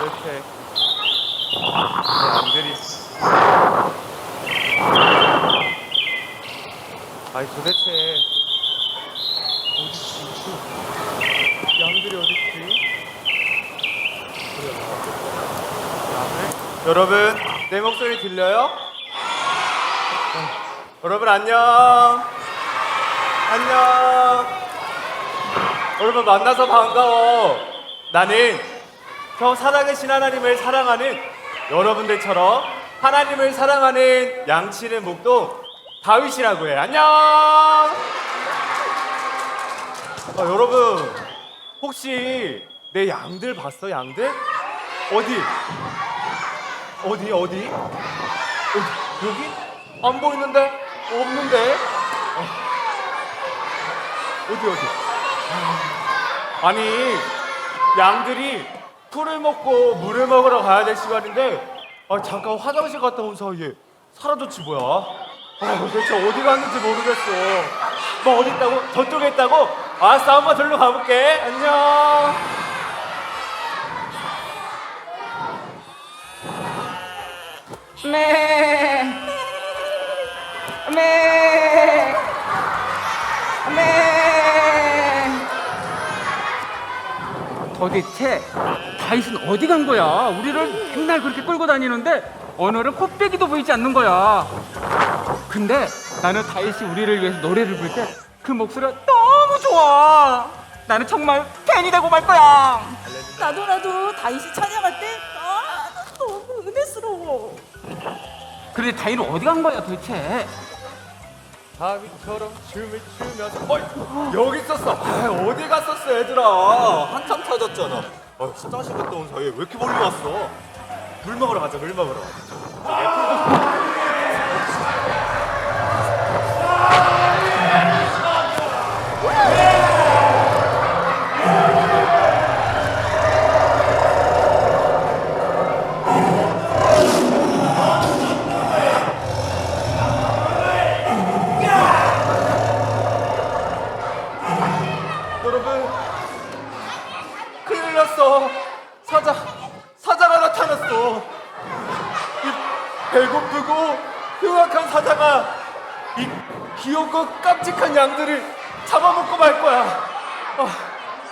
이렇게 양들이 아니 도대체 어디지? 양들이 어딨지? 양을? 여러분 내 목소리 들려요? 어, 여러분 안녕 안녕 여러분 만나서 반가워 나는 저 살아계신 하나님을 사랑하는 여러분들처럼 하나님을 사랑하는 양치는 목동 다윗이라고 해. 안녕. 아, 여러분 혹시 내 양들 봤어? 양들? 어디 어디? 어디? 여기? 안 보이는데? 없는데? 어. 어디 어디? 아니 양들이 풀을 먹고 물을 먹으러 가야 될 시간인데 아, 잠깐 화장실 갔다 온 사이에 사라졌지 뭐야 아 도대체 어디 갔는지 모르겠어 뭐 어디 있다고? 저쪽에 있다고? 알았어 한번 절로 가볼게 안녕 매. 매. 도대체 다윗은 어디 간 거야? 우리를 맨날 그렇게 끌고 다니는데 오늘은 코빼기도 보이지 않는 거야. 근데 나는 다윗이 우리를 위해서 노래를 부를 때 그 목소리가 너무 좋아. 나는 정말 팬이 되고 말 거야. 나도 나도 다윗이 찬양할 때 아, 너무 은혜스러워. 그런데 다윗은 어디 간 거야 도대체? 다윗처럼 춤을 추면서 어이 여기 있었어. 아, 어디 갔었어 얘들아? 한참 찾았잖아. 어, 화장실 갔다 온 사이에 왜 이렇게 멀리 왔어? 물 먹으러 가자 물 먹으러. 가자 배고프고 흉악한 사자가 이 귀엽고 깜찍한 양들을 잡아먹고 말 거야. 아,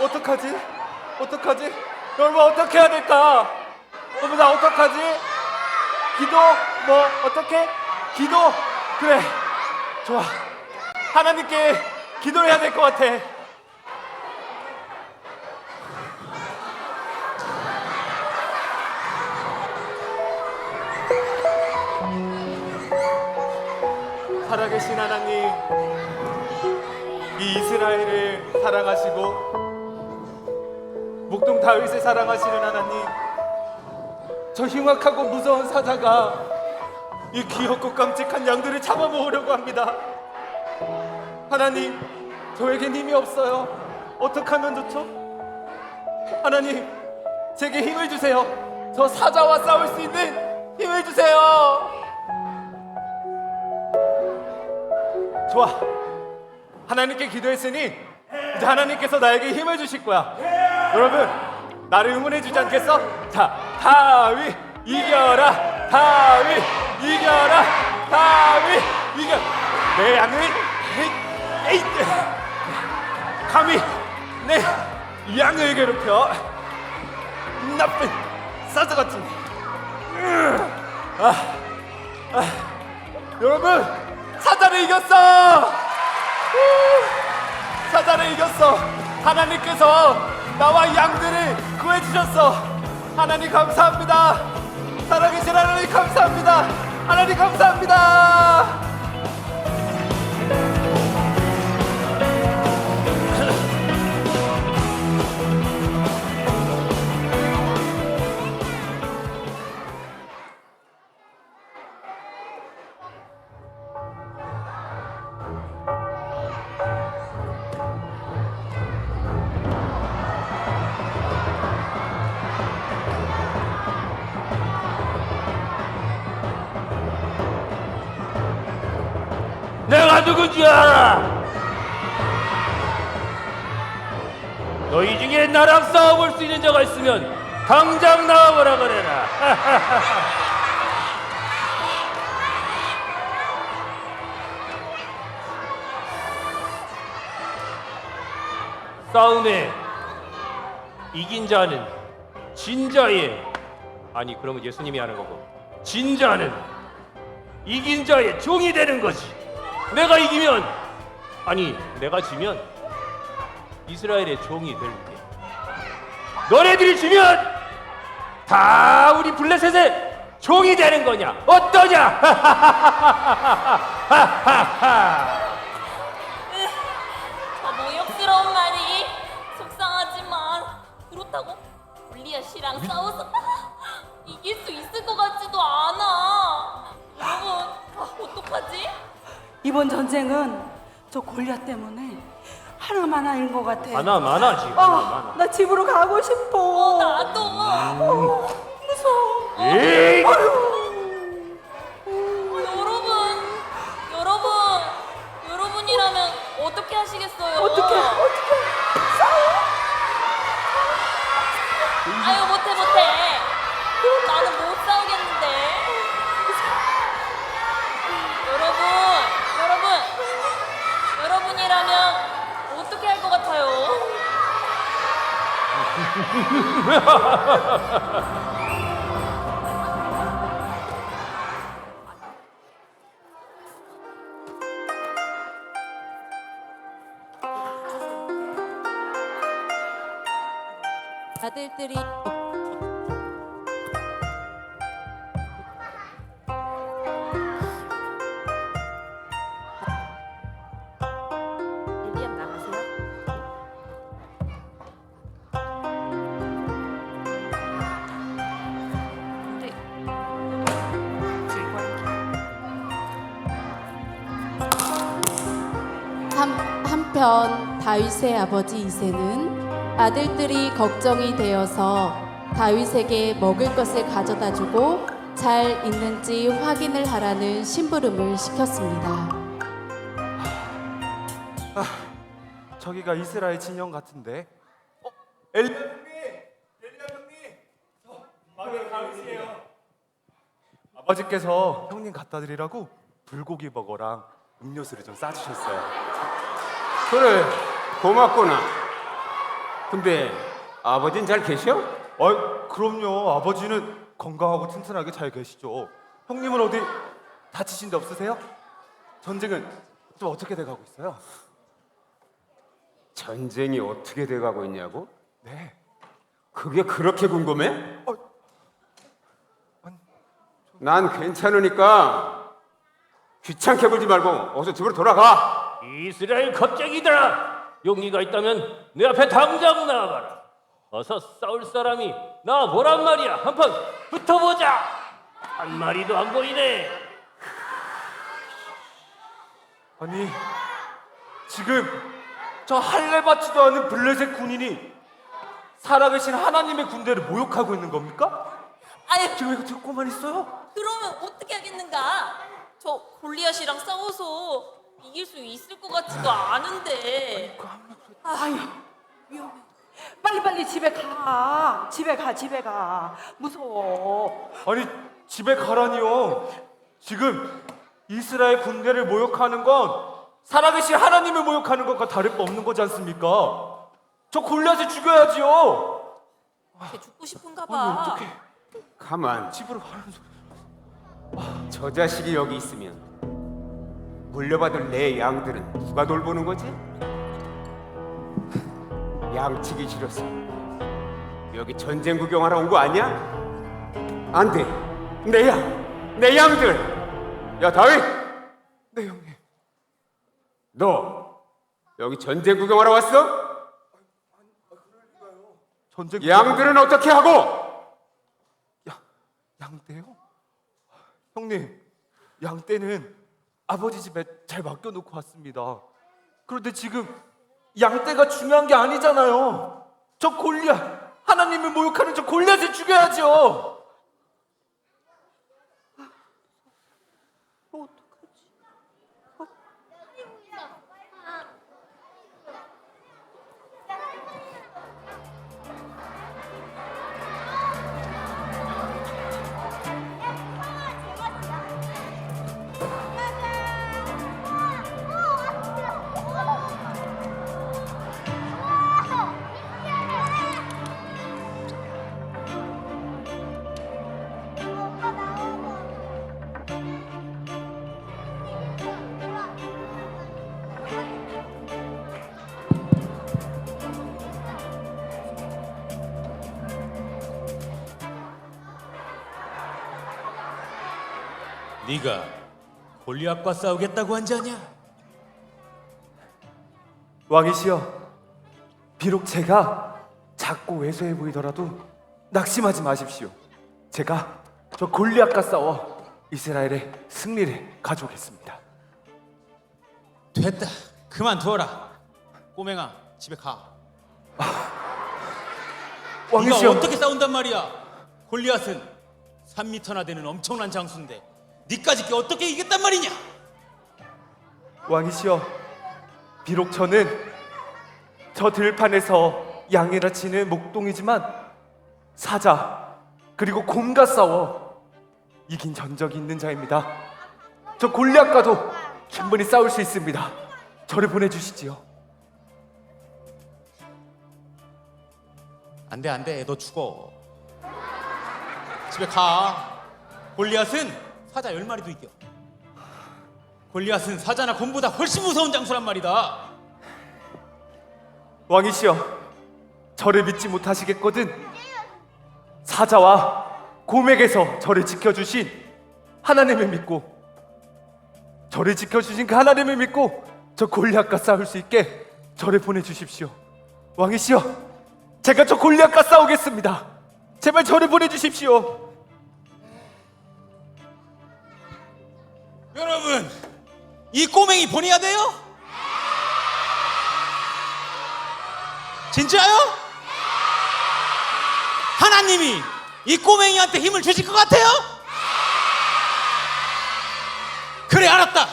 어떡하지? 어떡하지? 여러분 어떻게 해야 될까? 여러분 나 어떡하지? 기도? 뭐 어떻게 기도? 그래. 좋아. 하나님께 기도해야 될 것 같아 살아계신 하나님, 이 이스라엘을 사랑하시고 목동 다윗을 사랑하시는 하나님, 저 흉악하고 무서운 사자가 이 귀엽고 깜찍한 양들을 잡아먹으려고 합니다. 하나님, 저에겐 힘이 없어요. 어떻게 하면 좋죠? 하나님, 제게 힘을 주세요. 저 사자와 싸울 수 있는 힘을 주세요. 좋아. 하나님께 기도했으니 이제 하나님께서 나에게 힘을 주실 거야. 여러분, 나를 응원해 주지 않겠어? 자, 다윗 이겨라. 다윗 이겨라. 다윗 이겨. 내 양을 에이, 에이, 감히 내 양을 괴롭혀 나쁜 사자 같은. 아, 아, 여러분 사자를 이겼어! 우! 사자를 이겼어! 하나님께서 나와 양들을 구해주셨어! 하나님 감사합니다! 살아계신 하나님 감사합니다! 하나님 감사합니다! 누군지 알아! 너희 중에 나랑 싸워볼 수 있는 자가 있으면 당장 나와보라 그래라. 싸움에 이긴 자는 진자의 아니 그러면 예수님이 하는 거고 진자는 이긴 자의 종이 되는 거지. 내가 이기면 아니 내가 지면 이스라엘의 종이 될게. 너네들이 지면 다 우리 블레셋의 종이 되는 거냐? 어떠냐? 저 이번 전쟁은 저 골리앗 때문에 하나만화인 것 같아. 많아 많아 지금 아, 많아. 나 집으로 가고 싶어. 어, 나도. 어, 무서워. 에이! 여러분, 여러분, 여러분이라면 어떻게 하시겠어요? 어떻게 아들들이 한편 다윗의 아버지 이세는 아들들이 걱정이 되어서 다윗에게 먹을 것을 가져다 주고 잘 있는지 확인을 하라는 심부름을 시켰습니다. 저기가 이스라엘 진영 같은데. 어? 가으시에요. 아버지께서 형님 갖다 드리라고 불고기 버거랑 음료수를 좀 싸주셨어요. 그래 고맙구나 근데 아버진 잘 계셔? 어이, 그럼요. 아버지는 건강하고 튼튼하게 잘 계시죠. 형님은 어디 다치신 데 없으세요? 전쟁은 좀 어떻게 돼가고 있어요? 전쟁이 어떻게 돼가고 있냐고? 네. 그게 그렇게 궁금해? 어, 난 괜찮으니까 귀찮게 굴지 말고 어서 집으로 돌아가 이스라엘 겁쟁이들아! 용기가 있다면 내 앞에 당장 나와봐라. 어서 싸울 사람이 나와보란 말이야. 한 판 붙어보자. 한 마리도 안 보이네. 아니 지금 저 할례 받지도 않은 블레셋 군인이 살아계신 하나님의 군대를 모욕하고 있는 겁니까? 아유 지금 이거 듣고만 있어요? 그러면 어떻게 하겠는가? 저 골리앗이랑 싸워서 이길 수 있을 것 같지도 않은데. 아유 위험해. 빨리빨리 집에 가. 집에 가 집에 가. 무서워. 아니 집에 가라니요. 지금 이스라엘 군대를 모욕하는 건 살아계신 하나님을 모욕하는 것과 다를 바 없는 거지 않습니까? 저 골리앗을 죽여야지요. 걔 죽고 싶은가 아니 봐. 어떻게 가만 집으로 가는 소리? 저 자식이 여기 있으면 물려받을 내 양들은 누가 돌보는 거지? 양치기 싫어서 여기 전쟁 구경하러 온 거 아니야? 안 돼. 내 양, 내 양들. 야 다윗, 네 형님. 너 여기 전쟁 구경하러 왔어? 전쟁 양들은 어떻게 하고? 야, 양떼요? 형님, 양떼는 아버지 집에 잘 맡겨놓고 왔습니다. 그런데 지금 양떼가 중요한 게 아니잖아요. 저 골리앗, 하나님을 모욕하는 저 골리앗을 죽여야죠. 네가 골리앗과 싸우겠다고 한 자냐? 왕이시여, 비록 제가 작고 왜소해 보이더라도 낙심하지 마십시오. 제가 저 골리앗과 싸워 이스라엘의 승리를 가져오겠습니다. 됐다. 그만 두어라. 꼬맹아, 집에 가. 네가 왕이시여, 어떻게 싸운단 말이야? 골리앗은 3미터나 되는 엄청난 장수인데 니까지 게 어떻게 이겼단 말이냐? 왕이시여, 비록 저는 저 들판에서 양이라 치는 목동이지만 사자 그리고 곰과 싸워 이긴 전적이 있는 자입니다. 저 골리앗과도 충분히 싸울 수 있습니다. 저를 보내주시지요. 안돼 안돼 너 죽어. 집에 가. 골리앗은 사자 열 마리도 이겨. 골리앗은 사자나 곰보다 훨씬 무서운 장수란 말이다. 왕이시여, 저를 믿지 못하시겠거든 사자와 곰에게서 저를 지켜주신 하나님을 믿고 저를 지켜주신 그 하나님을 믿고 저 골리앗과 싸울 수 있게 저를 보내주십시오. 왕이시여, 제가 저 골리앗과 싸우겠습니다. 제발 저를 보내주십시오. 여러분, 이 꼬맹이 보내야 돼요? 진짜요? 하나님이 이 꼬맹이한테 힘을 주실 것 같아요? 그래 알았다.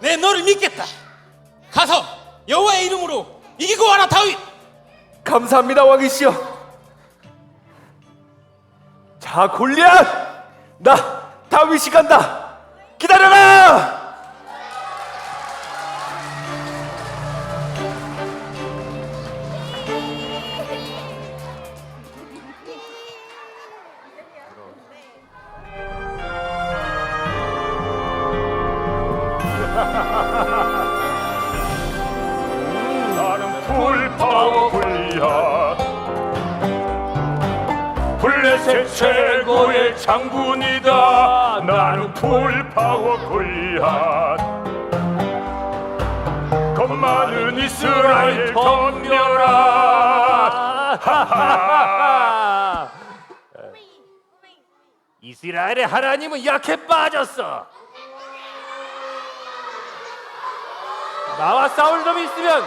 내 너를 믿겠다. 가서 여호와의 이름으로 이기고 와라 다윗. 감사합니다, 왕이시여. 자, 골리앗, 나 다윗이 간다. 기다려라. 블레셋 최고의 장군이다 나는 불파워 골리앗 겁 많은 이스라엘 덤벼라 이스라엘의 하나님은 약해 빠졌어. 나와 싸울 놈이 있으면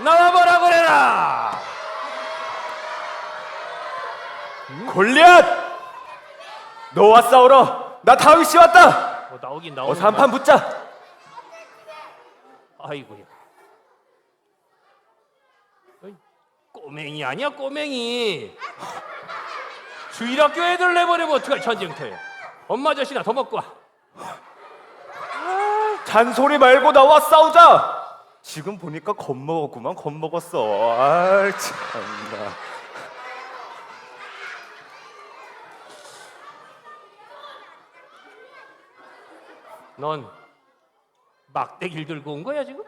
나와보라 그래라. 골리앗, 너와 싸우러 나 다윗이 왔다. 어, 나오긴 나오는. 어서 한판 붙자. 아이고야. 어이, 꼬맹이 아니야 꼬맹이. 주일학교 애들 내보내면 어떡할 전쟁터야. 엄마 아저씨나 더 먹고 와. 잔소리 말고 나와 싸우자. 지금 보니까 겁먹었구만 겁먹었어. 아 참나. 넌 막대기를 들고 온 거야 지금?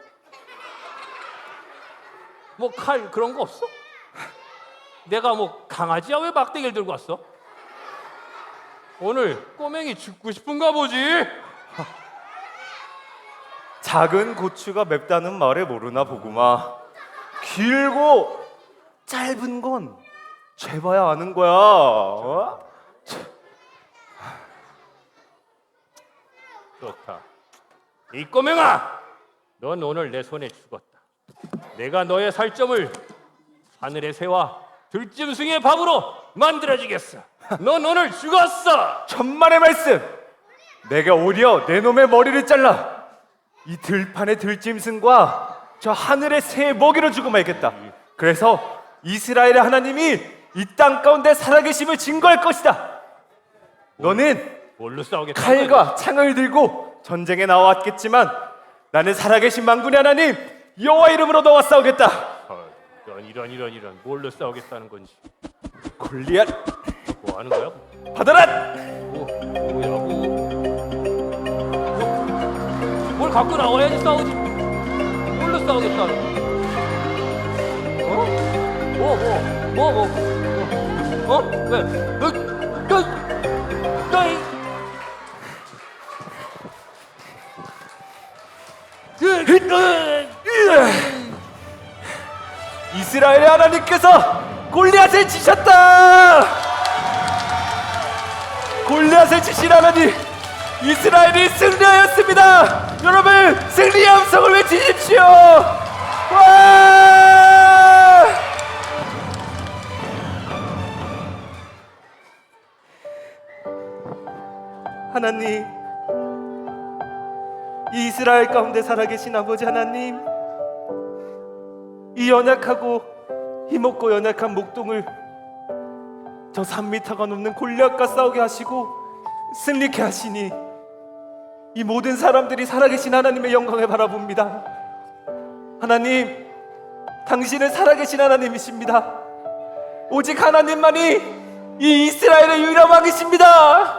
뭐 칼 그런 거 없어? 내가 뭐 강아지야 왜 막대기를 들고 왔어? 오늘 꼬맹이 죽고 싶은가 보지? 작은 고추가 맵다는 말에 모르나 보구마. 길고 짧은 건 재봐야 아는 거야. 어? 좋다. 이 꼬맹아, 넌 오늘 내 손에 죽었다. 내가 너의 살점을 하늘의 새와 들짐승의 밥으로 만들어주겠어. 넌 오늘 죽었어. 천만의 말씀. 내가 오히려 내 놈의 머리를 잘라 이 들판의 들짐승과 저 하늘의 새의 먹이를 주고 말겠다. 그래서 이스라엘의 하나님이 이 땅 가운데 살아계심을 증거할 것이다. 너는 뭘로 싸우겠다? 칼과 창을 들고 전쟁에 나왔겠지만 나는 살아계신 만군의 하나님 여호와 이름으로 너와 싸우겠다. 어, 이런 이런 이런 이런 뭘로 싸우겠다는 건지 골리앗 뭐 하는 거야? 받아라. 뭐 뭐야 뭐? 뭘 갖고 나와야지 싸우지. 뭘로 싸우겠다는? 어? 뭐뭐뭐 뭐? 뭐? 어? 왜? 너, 너, 너, 이- 예. 이스라엘의 하나님께서 골리앗을 지셨다. 골리앗을 지신 하나님, 이스라엘이 승리하였습니다. 여러분 승리의 함성을 외치십시오. 와! 하나님. 이 이스라엘 가운데 살아계신 아버지 하나님, 이 연약하고 힘없고 연약한 목동을 저 3미터가 넘는 골리앗과 싸우게 하시고 승리케 하시니 이 모든 사람들이 살아계신 하나님의 영광을 바라봅니다. 하나님, 당신은 살아계신 하나님이십니다. 오직 하나님만이 이 이스라엘의 유일한 왕이십니다.